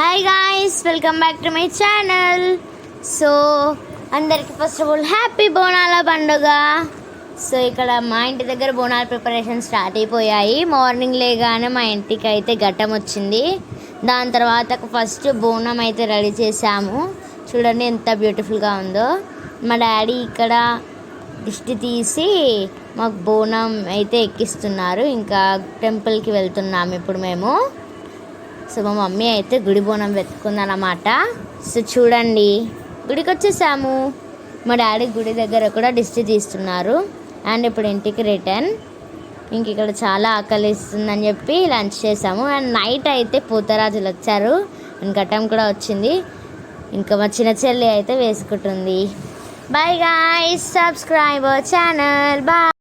Hi guys welcome back to my channel so అందరికి first of all happy బోనాల పండుగ. So ఇక్కడ మా ఇంటి దగ్గర బోనాల ప్రిపరేషన్ స్టార్ట్ అయిపోయాయి. మార్నింగ్ లేగానే మా ఇంటికి అయితే ఘట్టం వచ్చింది. దాని తర్వాత ఫస్ట్ బోనం అయితే రెడీ చేసాము చూడండి ఎంత బ్యూటిఫుల్గా ఉందో. మా డాడీ ఇక్కడ దిష్టి తీసి మాకు బోనం అయితే ఎక్కిస్తున్నారు. ఇంకా టెంపుల్కి వెళ్తున్నాము ఇప్పుడు మేము. సో మా మమ్మీ అయితే గుడి బోనం వెతుకుందనమాట సో చూడండి గుడికి వచ్చేసాము మా డాడీ గుడి దగ్గర కూడా దిష్టి తీస్తున్నారు. అండ్ ఇప్పుడు ఇంటికి రిటర్న్. ఇంక ఇక్కడ చాలా ఆకలిస్తుందని చెప్పి లంచ్ చేసాము. అండ్ నైట్ అయితే పూతరాజులు వచ్చారు. అండ్ ఘటం కూడా వచ్చింది. ఇంకా మా చిన్న చెల్లి అయితే వేసుకుంటుంది. Bye guy subscriber channel bye